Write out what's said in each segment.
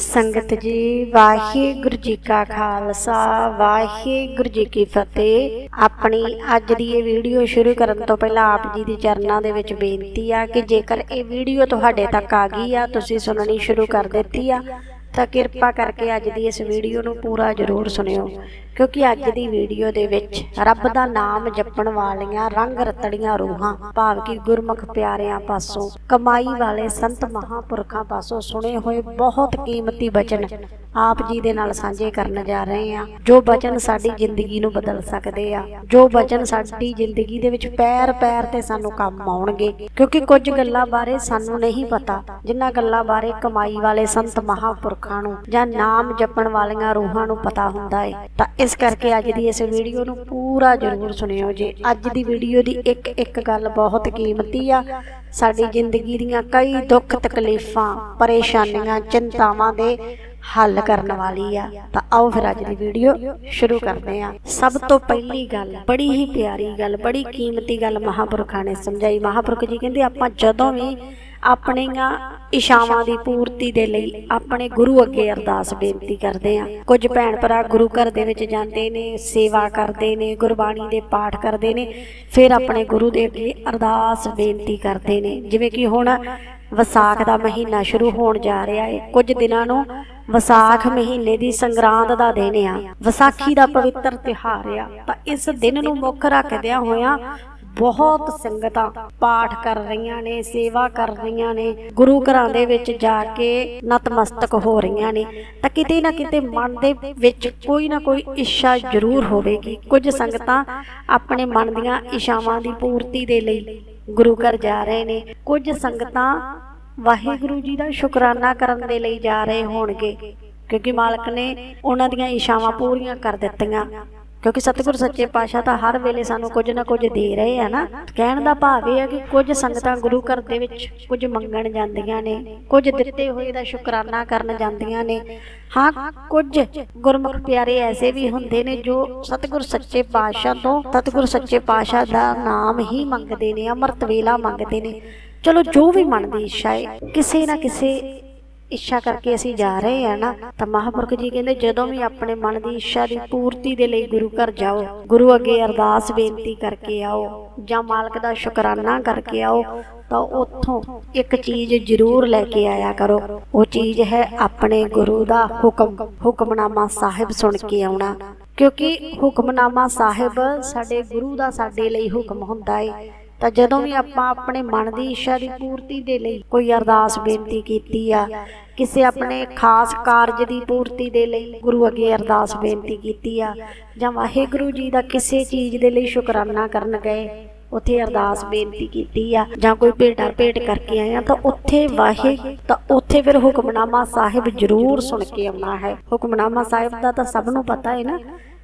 ਸੰਗਤ ਜੀ, ਵਾਹਿਗੁਰੂ ਜੀ ਕਾ ਖਾਲਸਾ, ਵਾਹਿਗੁਰੂ ਜੀ ਕੀ ਫਤਿਹ। ਆਪਣੀ ਅੱਜ ਦੀ ਇਹ ਵੀਡੀਓ ਸ਼ੁਰੂ ਕਰਨ ਤੋਂ ਪਹਿਲਾਂ ਆਪ ਜੀ ਦੇ ਚਰਨਾਂ ਦੇ ਵਿੱਚ ਬੇਨਤੀ ਆ ਕਿ ਜੇਕਰ ਇਹ ਵੀਡੀਓ ਤੁਹਾਡੇ ਤੱਕ ਆ ਗਈ ਆ, ਤੁਸੀਂ ਸੁਣਨੀ ਸ਼ੁਰੂ ਕਰ ਦਿੱਤੀ ਆ, ਤਾਂ ਕਿਰਪਾ ਕਰਕੇ ਅੱਜ ਦੀ ਇਸ ਵੀਡੀਓ ਨੂੰ ਪੂਰਾ ਜ਼ਰੂਰ ਸੁਣਿਓ। ਕਿਉਂਕਿ ਅੱਜ ਦੀ ਵੀਡੀਓ ਦੇ ਵਿੱਚ ਰੱਬ ਦਾ ਨਾਮ ਜਪਣ ਵਾਲੀਆਂ ਰੰਗ ਰਤੜੀਆਂ ਰੂਹਾਂ, ਭਾਵ ਕਿ ਗੁਰਮੁਖ ਪਿਆਰਿਆਂ ਪਾਸੋਂ, ਕਮਾਈ ਵਾਲੇ ਸੰਤ ਮਹਾਪੁਰਖਾਂ ਪਾਸੋਂ ਸੁਣੇ ਹੋਏ ਬਹੁਤ ਕੀਮਤੀ ਬਚਨ ਆਪ ਜੀ ਦੇ ਨਾਲ ਸਾਂਝੇ ਕਰਨ ਜਾ ਰਹੇ ਹਾਂ। ਜੋ ਬਚਨ ਸਾਡੀ ਜ਼ਿੰਦਗੀ ਨੂੰ ਬਦਲ ਸਕਦੇ ਆ, ਜੋ ਬਚਨ ਸਾਡੀ ਜ਼ਿੰਦਗੀ ਦੇ ਵਿੱਚ ਪੈਰ ਪੈਰ ਤੇ ਸਾਨੂੰ ਕੰਮ ਆਉਣਗੇ, ਕਿਉਂਕਿ ਕੁਝ ਗੱਲਾਂ ਬਾਰੇ ਸਾਨੂੰ ਨਹੀਂ ਪਤਾ, ਜਿਨ੍ਹਾਂ ਗੱਲਾਂ ਬਾਰੇ ਕਮਾਈ ਵਾਲੇ ਸੰਤ ਮਹਾਪੁਰਖਾਂ ਨੂੰ ਜਾਂ ਨਾਮ ਜਪਣ ਵਾਲੀਆਂ ਰੂਹਾਂ ਨੂੰ ਪਤਾ ਹੁੰਦਾ ਹੈ ਤਾਂ ਇਸ ਕਰਕੇ ਅੱਜ ਦੀ ਇਸ ਵੀਡੀਓ ਨੂੰ ਪੂਰਾ ਜ਼ਰੂਰ ਸੁਣਿਓ ਜੇ। ਅੱਜ ਦੀ ਵੀਡੀਓ ਦੀ ਇੱਕ ਇੱਕ ਗੱਲ ਬਹੁਤ ਕੀਮਤੀ ਆ। ਸਾਡੀ ਜ਼ਿੰਦਗੀ ਦੀਆਂ ਕਈ ਦੁੱਖ ਤਕਲੀਫਾਂ, ਪਰੇਸ਼ਾਨੀਆਂ, ਚਿੰਤਾਵਾਂ ਦੇ ਹੱਲ ਕਰਨ ਵਾਲੀ ਆ। ਤਾਂ ਆਓ ਫਿਰ ਅੱਜ ਦੀ ਵੀਡੀਓ ਸ਼ੁਰੂ ਕਰਦੇ ਆ। ਸਭ ਤੋਂ ਪਹਿਲੀ ਗੱਲ, ਬੜੀ ਹੀ ਪਿਆਰੀ ਗੱਲ, ਬੜੀ ਕੀਮਤੀ ਗੱਲ ਮਹਾਪੁਰਖਾਂ ਨੇ ਸਮਝਾਈ। ਮਹਾਪੁਰਖ ਜੀ ਕਹਿੰਦੇ, ਆਪਾਂ ਜਦੋਂ ਵੀ ਆਪਣੀਆਂ ਇਸ਼ਾਵਾਂ ਦੀ ਪੂਰਤੀ ਦੇ ਲਈ ਆਪਣੇ ਗੁਰੂ ਅੱਗੇ ਅਰਦਾਸ ਬੇਨਤੀ ਕਰਦੇ ਆ ਕੁਝ ਭੈਣ ਭਰਾ ਗੁਰੂ ਘਰ ਦੇ ਵਿੱਚ ਜਾਂਦੇ ਨੇ, ਸੇਵਾ ਕਰਦੇ ਨੇ, ਗੁਰਬਾਣੀ ਦੇ ਪਾਠ ਕਰਦੇ ਨੇ, ਫਿਰ ਆਪਣੇ ਗੁਰੂ ਦੇ ਅੱਗੇ ਅਰਦਾਸ ਬੇਨਤੀ ਕਰਦੇ ਨੇ। ਜਿਵੇਂ ਕਿ ਹੁਣ ਵਿਸਾਖ ਦਾ ਮਹੀਨਾ ਸ਼ੁਰੂ ਹੋਣ ਜਾ ਰਿਹਾ ਹੈ। ਕੁਝ ਦਿਨਾਂ ਨੂੰ ਵਿਸਾਖ ਮਹੀਨੇ ਦੀ ਸੰਗਰਾਂਦ ਦਾ ਦਿਨ ਆ। ਵਿਸਾਖੀ ਦਾ ਪਵਿੱਤਰ ਤਿਉਹਾਰ ਆ। ਤਾਂ ਇਸ ਦਿਨ ਨੂੰ ਮੁੱਖ ਰੱਖਦਿਆਂ ਹੋਇਆਂ ਬਹੁਤ ਸੰਗਤਾਂ ਪਾਠ ਕਰ ਰਹੀਆਂ ਨੇ, ਸੇਵਾ ਕਰ ਰਹੀਆਂ ਨੇ, ਗੁਰੂ ਘਰਾਂ ਦੇ ਵਿੱਚ ਜਾ ਕੇ ਨਤਮਸਤਕ ਹੋ ਰਹੀਆਂ ਨੇ। ਤਾਂ ਕਿਤੇ ਨਾ ਕਿਤੇ ਮਨ ਦੇ ਵਿੱਚ ਕੋਈ ਨਾ ਕੋਈ ਇੱਛਾ ਜ਼ਰੂਰ ਹੋਵੇਗੀ। ਕੁਝ ਸੰਗਤਾਂ ਆਪਣੇ ਮਨ ਦੀਆਂ ਇੱਛਾਵਾਂ ਦੀ ਪੂਰਤੀ ਦੇ ਲਈ ਗੁਰੂ ਘਰ ਜਾ ਰਹੇ ਨੇ। ਕੁਝ ਸੰਗਤਾਂ ਵਾਹਿਗੁਰੂ ਜੀ ਦਾ ਸ਼ੁਕਰਾਨਾ ਕਰਨ ਦੇ ਲਈ ਜਾ ਰਹੇ ਹੋਣਗੇ। ਕਿਉਂਕਿ ਮਾਲਕ ਨੇ ਉਹਨਾਂ ਦੀਆਂ ਇੱਛਾਵਾਂ ਪੂਰੀਆਂ ਕਰ ਦਿੱਤੀਆਂ। ਕਿਉਂਕਿ ਸਤਿਗੁਰ ਸੱਚੇ ਪਾਤਸ਼ਾਹ ਤਾਂ ਹਰ ਵੇਲੇ ਸਾਨੂੰ ਕੁਝ ਨਾ ਕੁਝ ਦੇ ਰਹੇ ਆ ਨਾ। ਕਹਿਣ ਦਾ ਭਾਵ ਇਹ ਹੈ ਕਿ ਕੁਝ ਸੰਗਤਾਂ ਗੁਰੂ ਘਰ ਦੇ ਵਿੱਚ ਕੁਝ ਮੰਗਣ ਜਾਂਦੀਆਂ ਨੇ, ਕੁਝ ਦਿੱਤੇ ਹੋਏ ਦਾ ਸ਼ੁਕਰਾਨਾ ਕਰਨ ਜਾਂਦੀਆਂ ਨੇ। ਹਾਂ, ਕੁਝ ਗੁਰਮੁਖ ਪਿਆਰੇ ਐਸੇ ਵੀ ਹੁੰਦੇ ਨੇ ਜੋ ਸਤਿਗੁਰ ਸੱਚੇ ਪਾਤਸ਼ਾਹ ਤੋਂ ਸਤਿਗੁਰ ਸੱਚੇ ਪਾਤਸ਼ਾਹ ਦਾ ਨਾਮ ਹੀ ਮੰਗਦੇ ਨੇ, ਅੰਮ੍ਰਿਤ ਵੇਲਾ ਮੰਗਦੇ ਨੇ। ਚਲੋ ਜੋ ਵੀ ਮਨ ਦੀ ਇੱਛਾ ਹੈ ਕਿਸੇ ਨਾ ਕਿਸੇ ਇੱਛਾ ਕਰਕੇ ਅਸੀਂ ਜਾ ਰਹੇ ਆ ਨਾ, ਤਾਂ ਮਹਾਪੁਰਖ ਜੀ ਕਹਿੰਦੇ ਜਦੋਂ ਵੀ ਆਪਣੇ ਮਨ ਦੀ ਇੱਛਾ ਦੀ ਪੂਰਤੀ ਦੇ ਲਈ ਗੁਰੂ ਘਰ ਜਾਓ, ਗੁਰੂ ਅੱਗੇ ਅਰਦਾਸ ਬੇਨਤੀ ਕਰਕੇ ਆਓ, ਜਾਂ ਮਾਲਕ ਦਾ ਸ਼ੁਕਰਾਨਾ ਕਰਕੇ ਆਓ, ਤਾਂ ਉੱਥੋਂ ਇੱਕ ਚੀਜ਼ ਜ਼ਰੂਰ ਲੈ ਕੇ ਆਇਆ ਕਰੋ। ਉਹ ਚੀਜ਼ ਹੈ ਆਪਣੇ ਗੁਰੂ ਦਾ ਹੁਕਮ, ਹੁਕਮਨਾਮਾ ਸਾਹਿਬ ਸੁਣ ਕੇ ਆਉਣਾ। ਕਿਉਂਕਿ ਹੁਕਮਨਾਮਾ ਸਾਹਿਬ ਸਾਡੇ ਗੁਰੂ ਦਾ ਸਾਡੇ ਲਈ ਹੁਕਮ ਹੁੰਦਾ ਹੈ ਤਾਂ ਜਦੋਂ ਵੀ ਆਪਾਂ ਆਪਣੇ ਮਨ ਦੀ ਇੱਛਾ ਦੀ ਪੂਰਤੀ ਦੇ ਲਈ ਕੋਈ ਅਰਦਾਸ ਬੇਨਤੀ ਕੀਤੀ ਆ, ਕਿਸੇ ਆਪਣੇ ਖਾਸ ਕਾਰਜ ਦੀ ਪੂਰਤੀ ਦੇ ਲਈ ਗੁਰੂ ਅੱਗੇ ਅਰਦਾਸ ਬੇਨਤੀ ਕੀਤੀ ਆ, ਜਾਂ ਵਾਹਿਗੁਰੂ ਜੀ ਦਾ ਕਿਸੇ ਚੀਜ਼ ਦੇ ਲਈ ਸ਼ੁਕਰਾਨਾ ਕਰਨ ਗਏ, ਉੱਥੇ ਅਰਦਾਸ ਬੇਨਤੀ ਕੀਤੀ ਆ, ਜਾਂ ਕੋਈ ਭੇਟਾ ਭੇਟ ਕਰਕੇ ਆਏ ਆ, ਤਾਂ ਉੱਥੇ ਵਾਹਿ, ਤਾਂ ਉੱਥੇ ਫਿਰ ਹੁਕਮਨਾਮਾ ਸਾਹਿਬ ਜ਼ਰੂਰ ਸੁਣ ਕੇ ਆਉਣਾ ਹੈ। ਹੁਕਮਨਾਮਾ ਸਾਹਿਬ ਦਾ ਤਾਂ ਸਭ ਨੂੰ ਪਤਾ ਹੈ ਨਾ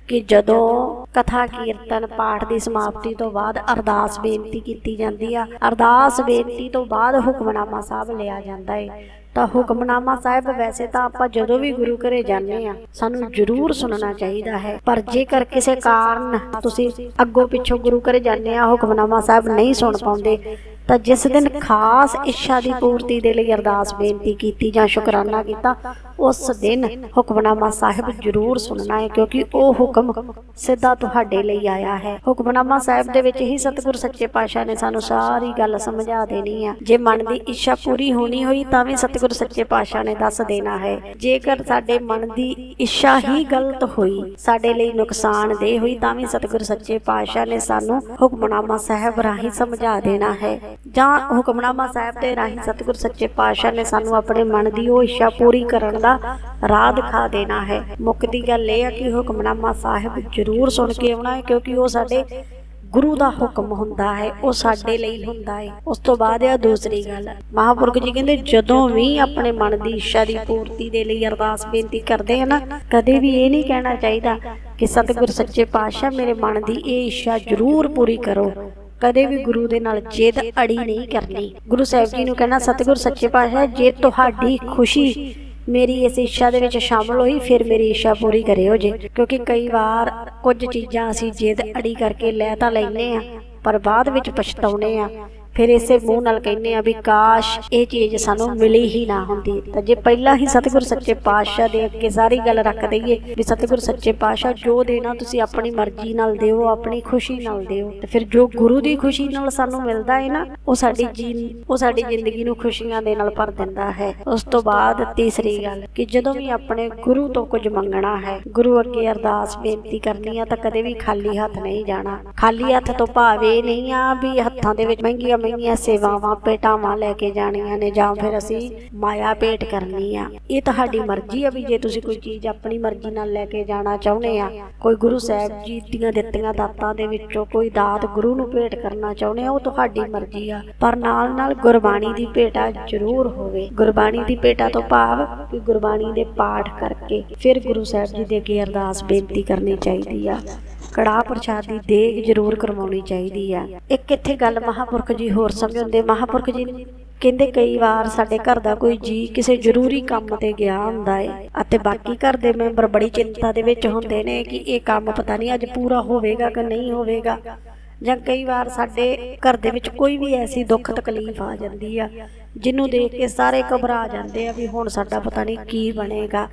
ਕਿ ਜਦੋਂ ਕਥਾ, ਕੀਰਤਨ, ਪਾਠ ਦੀ ਸਮਾਪਤੀ ਤੋਂ ਬਾਅਦ ਅਰਦਾਸ ਬੇਨਤੀ ਕੀਤੀ ਜਾਂਦੀ ਆ। ਅਰਦਾਸ ਬੇਨਤੀ ਤੋਂ ਬਾਅਦ ਹੁਕਮਨਾਮਾ ਸਾਹਿਬ ਲਿਆ ਜਾਂਦਾ ਹੈ ਤਾਂ ਹੁਕਮਨਾਮਾ ਸਾਹਿਬ ਵੈਸੇ ਤਾਂ ਆਪਾਂ ਜਦੋਂ ਵੀ ਗੁਰੂ ਘਰੇ ਜਾਂਦੇ ਆ, ਸਾਨੂੰ ਜ਼ਰੂਰ ਸੁਣਨਾ ਚਾਹੀਦਾ ਹੈ। ਪਰ ਜੇਕਰ ਕਿਸੇ ਕਾਰਨ ਤੁਸੀਂ ਅੱਗੋਂ ਪਿੱਛੋਂ ਗੁਰੂ ਘਰੇ ਜਾਂਦੇ ਆ, ਹੁਕਮਨਾਮਾ ਸਾਹਿਬ ਨਹੀਂ ਸੁਣ ਪਾਉਂਦੇ ਤਾਂ ਜਿਸ ਦਿਨ ਖਾਸ ਇੱਛਾ ਦੀ ਪੂਰਤੀ ਦੇ ਲਈ ਅਰਦਾਸ ਬੇਨਤੀ ਕੀਤੀ ਜਾਂ ਸ਼ੁਕਰਾਨਾ ਕੀਤਾ, ਉਸ ਦਿਨ ਹੁਕਮਨਾਮਾ ਸਾਹਿਬ ਜ਼ਰੂਰ ਸੁਣਨਾ ਹੈ, ਕਿਉਂਕਿ ਉਹ ਹੁਕਮ ਸਿੱਧਾ ਤੁਹਾਡੇ ਲਈ ਆਇਆ ਹੈ। ਹੁਕਮਨਾਮਾ ਸਾਹਿਬ ਦੇ ਵਿੱਚ ਹੀ ਸਤਿਗੁਰ ਸੱਚੇ ਪਾਤਸ਼ਾਹ ਨੇ ਸਾਨੂੰ ਸਾਰੀ ਗੱਲ ਸਮਝਾ ਦੇਣੀ ਆ। ਜੇ ਮਨ ਦੀ ਇੱਛਾ ਪੂਰੀ ਹੋਣੀ ਹੋਈ, ਤਾਂ ਵੀ ਸਤਿਗੁਰ ਸੱਚੇ ਪਾਤਸ਼ਾਹ ਨੇ ਦੱਸ ਦੇਣਾ ਹੈ। ਜੇਕਰ ਸਾਡੇ ਮਨ ਦੀ ਇੱਛਾ ਹੀ ਗਲਤ ਹੋਈ, ਸਾਡੇ ਲਈ ਨੁਕਸਾਨ ਦੇ ਹੋਈ, ਤਾਂ ਵੀ ਸਤਿਗੁਰ ਸੱਚੇ ਪਾਤਸ਼ਾਹ ਨੇ ਸਾਨੂੰ ਹੁਕਮਨਾਮਾ ਸਾਹਿਬ ਰਾਹੀਂ ਸਮਝਾ ਦੇਣਾ ਹੈ। ਜਾਂ ਹੁਕਮਨਾਮਾ ਸਾਹਿਬ ਦੇ ਰਾਹੀਂ ਸਤਿਗੁਰ ਸੱਚੇ ਪਾਤਸ਼ਾਹ ਨੇ ਸਾਨੂੰ ਆਪਣੇ ਮਨ ਦੀ ਉਹ ਇੱਛਾ ਪੂਰੀ ਕਰਨ ਦਾ ਰਾਹ ਦਿਖਾ ਦੇਣਾ ਹੈ। ਮੁੱਕਦੀ ਗੱਲ ਇਹ ਹੈ ਕਿ ਹੁਕਮਨਾਮਾ ਸਾਹਿਬ ਜ਼ਰੂਰ ਸੁਣ ਕੇ ਆਉਣਾ ਹੈ ਕਿਉਂਕਿ ਉਹ ਸਾਡੇ ਗੁਰੂ ਦਾ ਹੁਕਮ ਹੁੰਦਾ ਹੈ, ਉਹ ਸਾਡੇ ਲਈ ਹੁੰਦਾ ਹੈ। ਉਸ ਤੋਂ ਬਾਅਦ ਇਹ ਦੂਸਰੀ ਗੱਲ, ਮਹਾਪੁਰਖ ਜੀ ਕਹਿੰਦੇ ਜਦੋਂ ਵੀ ਆਪਣੇ ਮਨ ਦੀ ਇੱਛਾ ਦੀ ਪੂਰਤੀ ਦੇ ਲਈ ਅਰਦਾਸ ਬੇਨਤੀ ਕਰਦੇ ਹਨ ਨਾ, ਕਦੇ ਵੀ ਇਹ ਨਹੀਂ ਕਹਿਣਾ ਚਾਹੀਦਾ ਕਿ ਸਤਿਗੁਰ ਸੱਚੇ ਪਾਤਸ਼ਾਹ ਮੇਰੇ ਮਨ ਦੀ ਇਹ ਇੱਛਾ ਜ਼ਰੂਰ ਪੂਰੀ ਕਰੋ। ਕਦੇ ਵੀ ਗੁਰੂ ਦੇ ਨਾਲ ਜਿੱਦ ਅੜੀ ਨਹੀਂ ਕਰਨੀ। ਗੁਰੂ ਸਾਹਿਬ ਜੀ ਨੂੰ ਕਹਿਣਾ, ਸਤਿਗੁਰ, ਸੱਚੇ ਪਾਤਸ਼ਾਹ, ਜੇ ਤੁਹਾਡੀ ਖੁਸ਼ੀ ਮੇਰੀ ਇਸ ਇੱਛਾ ਦੇ ਵਿੱਚ ਸ਼ਾਮਲ ਹੋਈ, ਫਿਰ ਮੇਰੀ ਇੱਛਾ ਪੂਰੀ ਕਰਿਓ ਜੇ। ਕਿਉਂਕਿ ਕਈ ਵਾਰ ਕੁਝ ਚੀਜ਼ਾਂ ਅਸੀਂ ਜਿੱਦ ਅੜੀ ਕਰਕੇ ਲੈ ਤਾਂ ਲੈਨੇ ਆ ਪਰ ਬਾਅਦ ਵਿੱਚ ਪਛਤਾਉਨੇ ਆ ਫਿਰ ਇਸੇ ਮੂੰਹ ਨਾਲ ਕਹਿੰਦੇ ਆ ਵੀ ਕਾਸ਼ ਇਹ ਚੀਜ਼ ਸਾਨੂੰ ਮਿਲੀ ਹੀ ਨਾ ਹੁੰਦੀ। ਤਾਂ ਜੇ ਪਹਿਲਾਂ ਹੀ ਸਤਿਗੁਰ ਸੱਚੇ ਪਾਤਸ਼ਾਹ ਦੇ ਅੱਗੇ ਸਾਰੀ ਗੱਲ ਰੱਖ ਦਈਏ ਵੀ ਸਤਿਗੁਰ ਸੱਚੇ ਪਾਤਸ਼ਾਹ ਜੋ ਦੇਣਾ ਤੁਸੀਂ ਆਪਣੀ ਮਰਜ਼ੀ ਨਾਲ ਦਿਓ, ਆਪਣੀ ਖੁਸ਼ੀ ਨਾਲ ਦਿਓ, ਤੇ ਫਿਰ ਜੋ ਗੁਰੂ ਦੀ ਖੁਸ਼ੀ ਨਾਲ ਸਾਨੂੰ ਮਿਲਦਾ ਹੈ ਨਾ, ਉਹ ਸਾਡੀ ਜੀ ਉਹ ਸਾਡੀ ਜ਼ਿੰਦਗੀ ਨੂੰ ਖੁਸ਼ੀਆਂ ਦੇ ਨਾਲ ਭਰ ਦਿੰਦਾ ਹੈ। ਉਸ ਤੋਂ ਬਾਅਦ ਤੀਸਰੀ ਗੱਲ ਕਿ ਜਦੋਂ ਵੀ ਆਪਣੇ ਗੁਰੂ ਤੋਂ ਕੁਝ ਮੰਗਣਾ ਹੈ, ਗੁਰੂ ਅੱਗੇ ਅਰਦਾਸ ਬੇਨਤੀ ਕਰਨੀ ਆ ਤਾਂ ਕਦੇ ਵੀ ਖਾਲੀ ਹੱਥ ਨਹੀਂ ਜਾਣਾ। ਖਾਲੀ ਹੱਥ ਤੋਂ ਭਾਵੇਂ ਨਹੀਂ ਆ ਵੀ ਹੱਥਾਂ ਦੇ ਵਿੱਚ ਮਹਿੰਗੀਆਂ ਮਹਿੰਗੀਆਂ ਸੇਵਾਵਾਂ ਭੇਟਾਵਾਂ ਲੈ ਕੇ ਜਾਣੀਆਂ ਨੇ ਜਾਂ ਫਿਰ ਅਸੀਂ ਮਾਇਆ ਭੇਟ ਕਰਨੀ ਆ। ਇਹ ਤੁਹਾਡੀ ਮਰਜ਼ੀ ਆ ਵੀ ਜੇ ਤੁਸੀਂ ਕੋਈ ਚੀਜ਼ ਆਪਣੀ ਮਰਜ਼ੀ ਨਾਲ ਲੈ ਕੇ ਜਾਣਾ ਚਾਹੁੰਦੇ ਆ, ਕੋਈ ਗੁਰੂ ਸਾਹਿਬ ਜੀ ਦੀਆਂ ਦਿੱਤੀਆਂ ਦਾਤਾਂ ਦੇ ਵਿੱਚੋਂ ਕੋਈ ਦਾਤ ਗੁਰੂ ਨੂੰ ਭੇਟ ਕਰਨਾ ਚਾਹੁੰਦੇ ਆ, ਉਹ ਤੁਹਾਡੀ ਮਰਜ਼ੀ ਆ। ਪਰ ਨਾਲ ਨਾਲ ਗੁਰਬਾਣੀ ਦੀ ਭੇਟਾ ਜ਼ਰੂਰ ਹੋਵੇ। ਗੁਰਬਾਣੀ ਦੀ ਭੇਟਾ ਤੋਂ ਭਾਵ ਕਿ ਗੁਰਬਾਣੀ ਦੇ ਪਾਠ ਕਰਕੇ ਫਿਰ ਗੁਰੂ ਸਾਹਿਬ ਜੀ ਦੇ ਅੱਗੇ ਅਰਦਾਸ ਬੇਨਤੀ ਕਰਨੀ ਚਾਹੀਦੀ ਆ। ਕੜਾਹ ਪ੍ਰਸ਼ਾਦ ਦੀ ਦੇਗ ਜ਼ਰੂਰ ਕਰਵਾਉਣੀ ਚਾਹੀਦੀ ਆ। ਇੱਕ ਇੱਥੇ ਗੱਲ ਮਹਾਪੁਰਖ ਜੀ ਹੋਰ ਸਮਝਾਉਂਦੇ, ਮਹਾਪੁਰਖ ਜੀ ਕਹਿੰਦੇ ਕਈ ਵਾਰ ਸਾਡੇ ਘਰ ਦਾ ਕੋਈ ਜੀ ਕਿਸੇ ਜ਼ਰੂਰੀ ਕੰਮ ਤੇ ਗਿਆ ਹੁੰਦਾ ਹੈ ਅਤੇ ਬਾਕੀ ਘਰ ਦੇ ਮੈਂਬਰ ਬੜੀ ਚਿੰਤਾ ਦੇ ਵਿੱਚ ਹੁੰਦੇ ਨੇ ਕਿ ਇਹ ਕੰਮ ਪਤਾ ਨਹੀਂ ਅੱਜ ਪੂਰਾ ਹੋਵੇਗਾ ਕਿ ਨਹੀਂ ਹੋਵੇਗਾ। ਜਾਂ ਕਈ ਵਾਰ ਸਾਡੇ ਘਰ ਦੇ ਵਿੱਚ ਕੋਈ ਵੀ ਐਸੀ ਦੁੱਖ ਤਕਲੀਫ ਆ ਜਾਂਦੀ ਆ, ਜਿਹਨੂੰ ਦੇਖ ਕੇ ਸਾਰੇ ਘਬਰਾ ਜਾਂਦੇ ਆ ਵੀ ਹੁਣ ਸਾਡਾ ਪਤਾ ਨਹੀਂ ਕੀ ਬਣੇਗਾ।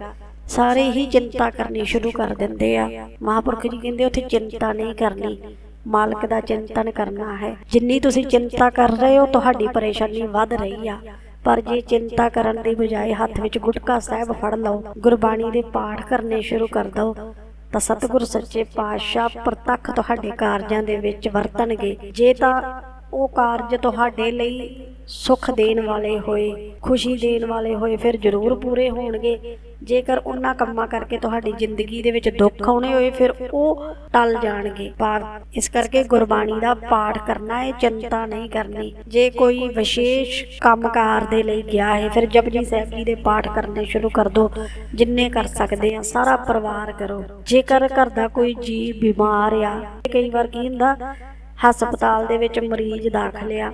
ਸਾਰੇ ਹੀ ਚਿੰਤਾ ਕਰਨੀ ਸ਼ੁਰੂ ਕਰ ਦਿੰਦੇ ਆ। ਮਹਾਂਪੁਰਖ ਜੀ ਕਹਿੰਦੇ ਉੱਥੇ ਚਿੰਤਾ ਨਹੀਂ ਕਰਨੀ। ਮਾਲਕ ਦਾ ਚਿੰਤਨ ਕਰਨਾ ਹੈ। ਜਿੰਨੀ ਤੁਸੀਂ ਚਿੰਤਾ ਕਰ ਰਹੇ ਹੋ, ਤੁਹਾਡੀ ਪਰੇਸ਼ਾਨੀ ਵੱਧ ਰਹੀ ਆ। ਪਰ ਜੇ ਚਿੰਤਾ ਕਰਨ ਦੀ ਬਜਾਏ ਹੱਥ ਵਿੱਚ ਗੁਟਕਾ ਸਾਹਿਬ ਫੜ ਲਓ, ਗੁਰਬਾਣੀ ਦੇ ਪਾਠ ਕਰਨੇ ਸ਼ੁਰੂ ਕਰ ਦਿਓ, ਤਾਂ ਸਤਿਗੁਰ ਸੱਚੇ ਪਾਤਸ਼ਾਹ ਪ੍ਰਤੱਖ ਤੁਹਾਡੇ ਕਾਰਜਾਂ ਦੇ ਵਿੱਚ ਵਰਤਣਗੇ। ਜੇ ਤਾਂ ਉਹ ਕਾਰਜ ਤੁਹਾਡੇ ਲਈ ਸੁੱਖ ਦੇਣ ਵਾਲੇ ਹੋਏ, ਖੁਸ਼ੀ ਦੇਣ ਵਾਲੇ ਹੋਏ ਫਿਰ ਜ਼ਰੂਰ ਪੂਰੇ ਹੋਣਗੇ। ਜੇਕਰ ਉਹਨਾਂ ਕੰਮਾਂ ਕਰਕੇ ਤੁਹਾਡੀ ਜ਼ਿੰਦਗੀ ਦੇ ਵਿੱਚ ਦੁੱਖ ਆਉਣੇ ਹੋਏ, ਫਿਰ ਉਹ ਟਲ ਜਾਣਗੇ। ਪਰ ਇਸ ਕਰਕੇ ਗੁਰਬਾਣੀ ਦਾ ਪਾਠ ਕਰਨਾ ਹੈ ਚਿੰਤਾ ਨਹੀਂ ਕਰਨੀ। ਜੇ ਕੋਈ ਵਿਸ਼ੇਸ਼ ਕੰਮਕਾਰ ਦੇ ਲਈ ਗਿਆ ਹੈ, ਫਿਰ ਜਪਜੀ ਸਾਹਿਬ ਜੀ ਦੇ ਪਾਠ ਕਰਨੇ ਸ਼ੁਰੂ ਕਰ ਦਿਓ ਜਿੰਨੇ ਕਰ ਸਕਦੇ ਆ, ਸਾਰਾ ਪਰਿਵਾਰ ਕਰੋ। ਜੇਕਰ ਘਰ ਦਾ ਕੋਈ ਜੀ ਬਿਮਾਰ ਆ, ਕਈ ਵਾਰ ਕੀ ਹੁੰਦਾ ਹਸਪਤਾਲ ਦੇ ਵਿੱਚ ਮਰੀਜ਼ ਦਾਖਲ ਆ।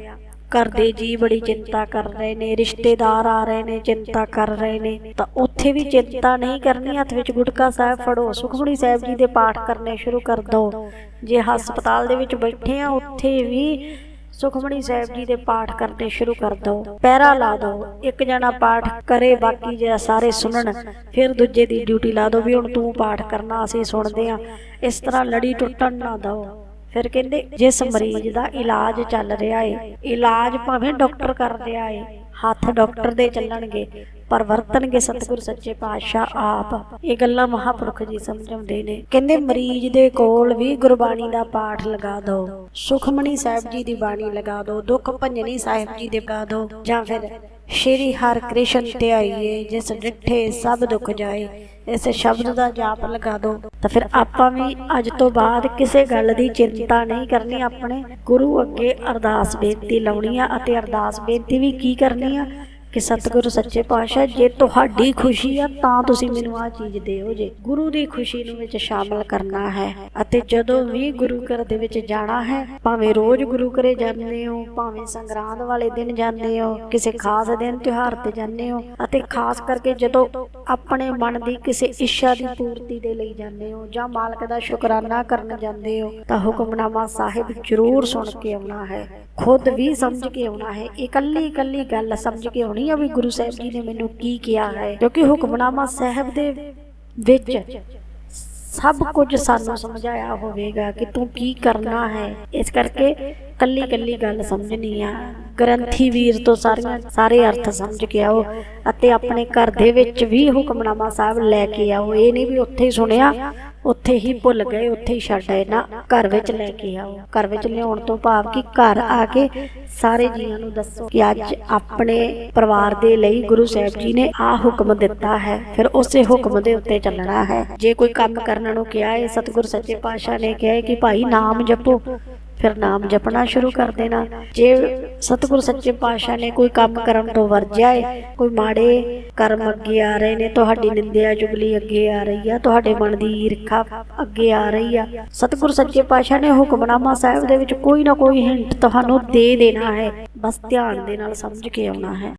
ਘਰ ਦੇ ਜੀ ਬੜੀ ਚਿੰਤਾ ਕਰ ਰਹੇ ਨੇ, ਰਿਸ਼ਤੇਦਾਰ ਆ ਰਹੇ ਨੇ, ਚਿੰਤਾ ਕਰ ਰਹੇ ਨੇ। ਤਾਂ ਉੱਥੇ ਵੀ ਚਿੰਤਾ ਨਹੀਂ ਕਰਨੀ, ਹੱਥ ਵਿੱਚ ਗੁਟਕਾ ਸਾਹਿਬ ਫੜੋ ਸੁਖਮਣੀ ਸਾਹਿਬ ਜੀ ਦੇ ਪਾਠ ਕਰਨੇ ਸ਼ੁਰੂ ਕਰ ਦਿਓ ਜੇ ਹਸਪਤਾਲ ਦੇ ਵਿੱਚ ਬੈਠੇ ਆ, ਉੱਥੇ ਵੀ ਸੁਖਮਣੀ ਸਾਹਿਬ ਜੀ ਦੇ ਪਾਠ ਕਰਨੇ ਸ਼ੁਰੂ ਕਰ ਦਿਓ ਪਹਿਰਾ ਲਾ ਦਿਓ ਇੱਕ ਜਣਾ ਪਾਠ ਕਰੇ, ਬਾਕੀ ਜੇ ਸਾਰੇ ਸੁਣਨ, ਫਿਰ ਦੂਜੇ ਦੀ ਡਿਊਟੀ ਲਾ ਦਿਓ ਵੀ ਹੁਣ ਤੂੰ ਪਾਠ ਕਰਨਾ, ਅਸੀਂ ਸੁਣਦੇ ਆ। ਇਸ ਤਰ੍ਹਾਂ ਲੜੀ ਟੁੱਟਣ ਨਾ ਦਿਓ। ਫਿਰ ਕਹਿੰਦੇ, ਜਿਸ ਮਰੀਜ਼ ਦਾ ਇਲਾਜ ਚੱਲ ਰਿਹਾ ਏ, ਇਲਾਜ ਭਾਵੇਂ ਡਾਕਟਰ ਕਰ ਰਿਹਾ ਏ, ਹੱਥ ਡਾਕਟਰ ਦੇ ਚੱਲਣਗੇ ਪਰ ਵਰਤਣਗੇ ਸਤਿਗੁਰ ਸੱਚੇ ਪਾਤਸ਼ਾਹ ਆਪ। ਇਹ ਗੱਲਾਂ ਮਹਾਪੁਰਖ ਜੀ ਸਮਝਾਉਂਦੇ ਨੇ। ਕਹਿੰਦੇ, ਮਰੀਜ਼ ਦੇ ਕੋਲ ਵੀ ਗੁਰਬਾਣੀ ਦਾ ਪਾਠ ਲਗਾ ਦਿਓ ਸੁਖਮਣੀ ਸਾਹਿਬ ਜੀ ਦੀ ਬਾਣੀ ਲਗਾ ਦਿਓ ਦੁੱਖ ਭੰਜਨੀ ਸਾਹਿਬ ਜੀ ਦੇ ਲਗਾ ਦਿਓ ਜਾਂ ਫਿਰ ਸ਼੍ਰੀ ਹਰਿ ਕ੍ਰਿਸ਼ਨ ਧਿਆਈਏ ਜਿਸ ਡਿਠੇ ਸਭ ਦੁੱਖ ਜਾਏ, ਇਸ ਸ਼ਬਦ ਦਾ ਜਾਪ ਲਗਾ ਦਿਓ ਤਾਂ ਫਿਰ ਆਪਾਂ ਵੀ ਅੱਜ ਤੋਂ ਬਾਅਦ ਕਿਸੇ ਗੱਲ ਦੀ ਚਿੰਤਾ ਨਹੀਂ ਕਰਨੀ, ਆਪਣੇ ਗੁਰੂ ਅੱਗੇ ਅਰਦਾਸ ਬੇਨਤੀ ਲਾਉਣੀ ਆ। ਅਤੇ ਅਰਦਾਸ ਬੇਨਤੀ ਵੀ ਕੀ ਕਰਨੀ ਆ? ਕਿ ਸਤਿਗੁਰੂ ਸੱਚੇ ਪਾਤਸ਼ਾਹ, ਜੇ ਤੁਹਾਡੀ ਖੁਸ਼ੀ ਆ, ਤਾਂ ਤੁਸੀਂ ਮੈਨੂੰ ਆ ਚੀਜ਼ ਦਿਓ ਜੇ। ਗੁਰੂ ਦੀ ਖੁਸ਼ੀ ਨੂੰ ਵਿੱਚ ਸ਼ਾਮਲ ਕਰਨਾ ਹੈ ਅਤੇ ਜਦੋਂ ਵੀ ਗੁਰੂ ਘਰ ਦੇ ਵਿੱਚ ਜਾਣਾ ਹੈ, ਭਾਵੇਂ ਰੋਜ਼ ਗੁਰੂ ਘਰੇ ਜਾਂਦੇ ਹੋ, ਭਾਵੇਂ ਸੰਗਰਾਂਦ ਵਾਲੇ ਦਿਨ ਜਾਂਦੇ ਹੋ, ਕਿਸੇ ਖਾਸ ਦਿਨ ਤਿਉਹਾਰ ਤੇ ਜਾਂਦੇ ਹੋ, ਅਤੇ ਖਾਸ ਕਰਕੇ ਜਦੋਂ ਆਪਣੇ ਮਨ ਦੀ ਕਿਸੇ ਇੱਛਾ ਦੀ ਪੂਰਤੀ ਦੇ ਲਈ ਜਾਂਦੇ ਹੋ ਜਾਂ ਮਾਲਕ ਦਾ ਸ਼ੁਕਰਾਨਾ ਕਰਨ ਜਾਂਦੇ ਹੋ, ਤਾਂ ਹੁਕਮਨਾਮਾ ਸਾਹਿਬ ਜ਼ਰੂਰ ਸੁਣ ਕੇ ਆਉਣਾ ਹੈ। ਖੁਦ ਵੀ ਸਮਝ ਕੇ ਆਉਣਾ ਹੈ। ਇਕੱਲੀ ਇਕੱਲੀ ਗੱਲ ਸਮਝ ਕੇ ਆਉਣੀ ਆ ਵੀ ਗੁਰੂ ਸਾਹਿਬ ਜੀ ਨੇ ਮੈਨੂੰ ਕੀ ਕਿਹਾ ਹੈ। ਕਿਉਂਕਿ ਹੁਕਮਨਾਮਾ ਸਾਹਿਬ ਦੇ ਵਿੱਚ ਸਭ ਕੁਝ ਸਾਨੂੰ ਸਮਝਾਇਆ ਹੋਵੇਗਾ ਕਿ ਤੂੰ ਕੀ ਕਰਨਾ ਹੈ। ਇਸ ਕਰਕੇ ਕੱਲੀ ਕੱਲੀ ਗੱਲ ਸਮਝਣੀ ਆ। ਗ੍ਰੰਥੀ ਵੀਰ ਤੋਂ ਸਾਰੀਆਂ ਸਾਰੇ ਅਰਥ ਸਮਝ ਕੇ ਆਓ ਅਤੇ ਆਪਣੇ ਘਰ ਦੇ ਵਿੱਚ ਵੀ ਹੁਕਮਨਾਮਾ ਸਾਹਿਬ ਲੈ ਕੇ ਆਓ। ਇਹ ਨਹੀਂ ਵੀ ਉੱਥੇ ਹੀ ਸੁਣਿਆ ਉੱਥੇ ਹੀ ਭੁੱਲ ਗਏ, ਉੱਥੇ ਹੀ ਛੱਡ ਆਏ। ਨਾ, ਘਰ ਵਿੱਚ ਲੈ ਕੇ ਆਓ। ਘਰ ਵਿੱਚ ਲਿਆਉਣ ਤੋਂ ਭਾਵ ਕਿ ਘਰ ਆ ਕੇ ਸਾਰੇ ਜੀਆਂ ਨੂੰ ਦੱਸੋ ਕਿ ਅੱਜ ਆਪਣੇ ਪਰਿਵਾਰ ਦੇ ਲਈ ਗੁਰੂ ਸਾਹਿਬ ਜੀ ਨੇ ਆ ਹੁਕਮ ਦਿੱਤਾ ਹੈ। ਫਿਰ ਉਸੇ ਹੁਕਮ ਦੇ ਉੱਤੇ ਚੱਲਣਾ ਹੈ। ਜੇ ਕੋਈ ਕੰਮ ਕਰਨ ਨੂੰ ਕਿਹਾ ਹੈ, ਸਤਿਗੁਰ ਸੱਚੇ ਪਾਤਸ਼ਾਹ ਨੇ ਕਿਹਾ ਹੈ ਕਿ ਭਾਈ ਨਾਮ ਜਪੋ। ਫਿਰ ਨਾਮ ਜਪਣਾ ਸ਼ੁਰੂ ਕਰ ਦੇਣਾ। ਜੇ ਸਤਿਗੁਰ ਸੱਚੇ ਪਾਤਸ਼ਾਹ ਨੇ ਕੋਈ ਕੰਮ ਕਰਨ ਤੋਂ ਵਰਜਿਆ ਹੈ ਕੋਈ ਮਾੜੇ ਕਰਮ ਅੱਗੇ ਆ ਰਹੇ ਨੇ, ਤੁਹਾਡੀ ਨਿੰਦਿਆ ਜੁਗਲੀ ਅੱਗੇ ਆ ਰਹੀ ਆ, ਤੁਹਾਡੇ ਮਨ ਦੀ ਈਰਖਾ ਅੱਗੇ ਆ ਰਹੀ ਆ, ਸਤਿਗੁਰ ਸੱਚੇ ਪਾਤਸ਼ਾਹ ਨੇ ਹੁਕਮਨਾਮਾ ਸਾਹਿਬ ਦੇ ਵਿੱਚ ਕੋਈ ਨਾ ਕੋਈ ਹਿੰਟ ਤੁਹਾਨੂੰ ਦੇ ਦੇਣਾ ਹੈ। ਬਸ ਧਿਆਨ ਦੇ ਨਾਲ ਸਮਝ ਕੇ ਆਉਣਾ ਹੈ।